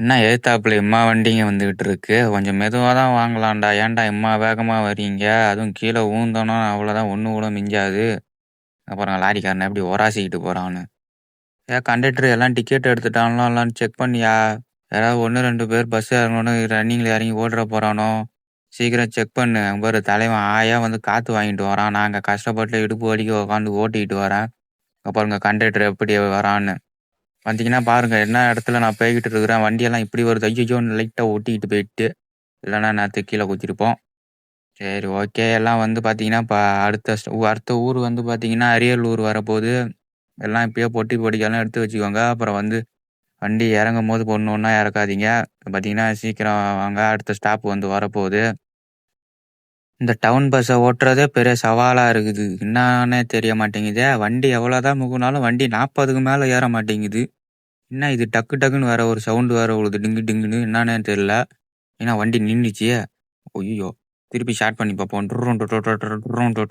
என்ன எதுத்தாப்புல இம்மா வண்டிங்க வந்துகிட்டு இருக்கு கொஞ்சம் மெதுவாக தான் வாங்கலாம்டா. ஏன்டா இம்மா வேகமாக வரீங்க அதுவும் கீழே ஊந்தோன்னா அவ்வளோதான் ஒன்று கூட மிஞ்சாது. அப்புறம் லாரிக்காரனை எப்படி ஒராசிக்கிட்டு போகிறான்னு ஏன் கண்டக்டர் எல்லாம் டிக்கெட் எடுத்துட்டான்லாம் செக் பண்ணியா? யாராவது ஒன்று ரெண்டு பேர் பஸ் இறங்கணும் ரன்னிங்கில் இறங்கி ஓடுற போகிறானோ சீக்கிரம் செக் பண்ணு. அங்க பாரு தலைவன் ஆயா வந்து காற்று வாங்கிட்டு வரான். நாங்கள் கஷ்டப்பட்டு இடுப்பு வலிக்கு உட்காந்து ஓட்டிக்கிட்டு வரேன். அப்புறம் கண்டக்டர் எப்படி வரான்னு. வந்தீங்கன்னா பாருங்க என்ன இடத்துல நான் போய்கிட்டு இருக்கிறேன் வண்டியெல்லாம் இப்படி வருது. ஐயோன்னு லைட்டாக ஒட்டிக்கிட்டு போயிட்டு இல்லைன்னா நேற்று கீழே குத்திருப்போம் சரி ஓகே எல்லாம் வந்து பார்த்தீங்கன்னா இப்போ அடுத்த அடுத்த ஊர் வந்து பார்த்தீங்கன்னா அரியலூர் வரப்போகுது. எல்லாம் இப்பயே பொட்டி பொடிக்கெல்லாம் எடுத்து வச்சுக்கோங்க. அப்புறம் வந்து வண்டி இறங்கும் போது ஒன்று ஒன்றா இறக்காதீங்க. பார்த்தீங்கன்னா சீக்கிரம் வாங்க. அடுத்த ஸ்டாப் வந்து வரப்போகுது. இந்த டவுன் பஸ்ஸை ஓட்டுறதே பெரிய சவாலாக இருக்குது. என்னன்னே தெரிய மாட்டேங்குதே. வண்டி எவ்வளோதான் முகுனாலும் வண்டி நாற்பதுக்கு மேலே ஏற மாட்டேங்குது. என்ன இது டக்கு டக்குன்னு வேற ஒரு சவுண்டு வேற உழுது டிங்கு டிங்குன்னு. என்னன்னே தெரியல. ஏன்னா வண்டி நின்றுச்சு ஐயோ திருப்பி ஷார்ட் பண்ணி பார்ப்போம். டுர்ரும் டு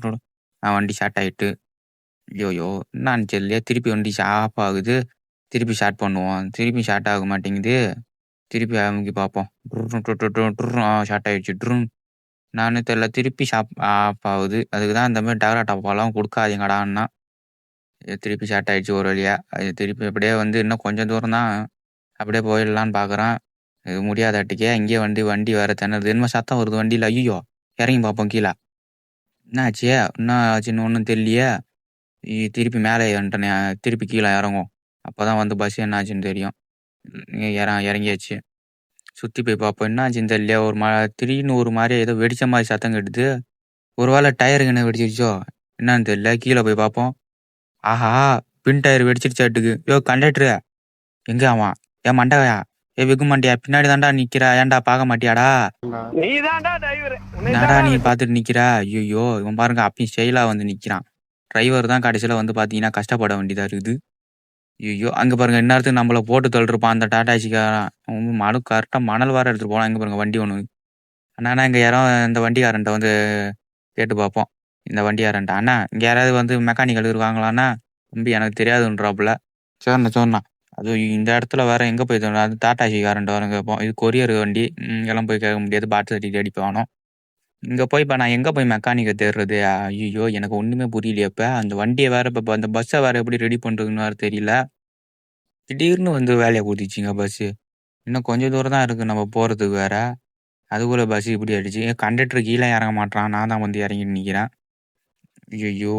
டு வண்டி ஷார்ட் ஆயிட்டு. ஐயோயோ. என்னான்னு தெரியலையே. திருப்பி வண்டி ஆஃப் ஆகுது. திருப்பி ஷார்ட் பண்ணுவோம். திருப்பி ஷார்ட் ஆக மாட்டேங்குது. திருப்பி அமுக்கி பார்ப்போம். ஷார்ட் டு டு ஆ ட்ரும் நானே தெரியல திருப்பி ஷாப் ஆஃப் ஆகுது. அதுக்கு தான் இந்த மாதிரி டகரா டப்பாலாம் கொடுக்காதீங்கடான்னா இது திருப்பி ஷார்ட் ஆயிடுச்சு ஒரு வழியா. அது திருப்பி அப்படியே வந்து இன்னும் கொஞ்சம் தூரம் தான் அப்படியே போயிடலான்னு பார்க்குறேன் இது முடியாதாட்டிக்கே இங்கேயே வண்டி வண்டி வேற திணறுது. என்னமோ சத்தம் வருது வண்டியில். ஐயோ இறங்கி பார்ப்போம் கீழே. என்ன ஆச்சு? என்ன ஆச்சுன்னு ஒன்றும் தெரியலையே. இ- திருப்பி மேலே வந்துட்டனே திருப்பி கீழே இறங்கும் அப்போ தான் வந்து பஸ் என்ன ஆச்சுன்னு தெரியும். இற இறங்கியாச்சு. சுற்றி போய் பார்ப்போம். என்ன ஆச்சுன்னு தெரியல ஒரு மா திடீர்னு ஒரு மாதிரி ஏதோ வெடிச்ச மாதிரி சத்தம் கெடுது ஒரு வேளை டயருக்கு என்ன வெடிச்சிருச்சோ? என்னன்னு தெரியல. கீழே போய் பார்ப்போம். ஆஹா பின் டயர் வெடிச்சிருச்சாட்டுக்கு யோ கண்டக்டரு எங்க அவன்? ஏன் மண்டவையா ஏ வெகு மண்டியா? பின்னாடி தான்டா நிக்கிறா. ஏன்டா பார்க்க மாட்டியாடா? நீ தான்டா டிரைவர் என்னடா நீ பார்த்துட்டு நிக்கிறா? ஐயோ இவன் பாருங்க அப்பயும் ஸ்டைலா வந்து நிக்கிறான். டிரைவர் தான் கடைசியில வந்து பாத்தீங்கன்னா கஷ்டப்பட வேண்டியதா இருக்குது. ஐயோ அங்க பாருங்க இந்நேரத்துக்கு நம்மள போட்டு தள்ளிருப்பான் அந்த டாடாசிக்காரன் அவன் மனு கரெக்டாக மணல் வேற எடுத்துட்டு போனான். இங்க பாருங்க வண்டி ஒன்று அண்ணா இங்க யாரோ இந்த வண்டிக்காரன்ட்ட வந்து கேட்டு பார்ப்போம் இந்த வண்டிக்காரன்ட்ட. அண்ணா இங்க யாராவது வந்து மெக்கானிக்கல் இருக்காங்களாண்ணா தம்பி எனக்கு தெரியாதுன்றாப்புல. சரிண்ணா சரிண்ணா. அது இந்த இடத்துல வேற எங்க போய் தேடணும்? அது டாட்டாசிக்காரன்ட்ட வர கேட்போம் இது கொரியர் வண்டி. ம், எல்லாம் போய் கேட்க முடியாது. பாட்டு தட்டிட்டு அடிப்பானோ? இங்க போய் இப்ப நான் எங்க போய் மெக்கானிக்கை தேடுறது? ஐயோ எனக்கு ஒண்ணுமே புரியலையே இப்ப. அந்த வண்டியை வேற இப்ப அந்த பஸ்ஸை வேற எப்படி ரெடி பண்றதுன்னு வேற தெரியல. திடீர்னு வந்து வேலையை கொடுத்துச்சிங்க பஸ்ஸு இன்னும் கொஞ்சம் தூரம் தான் இருக்கு நம்ம போறதுக்கு வேற. அதுக்குள்ள பஸ் இப்படி ஆயிடுச்சு. கண்டக்டர் கீழே இறங்க மாட்டான் நான் தான் வந்து இறங்கி நிக்கிறேன். ஐயோ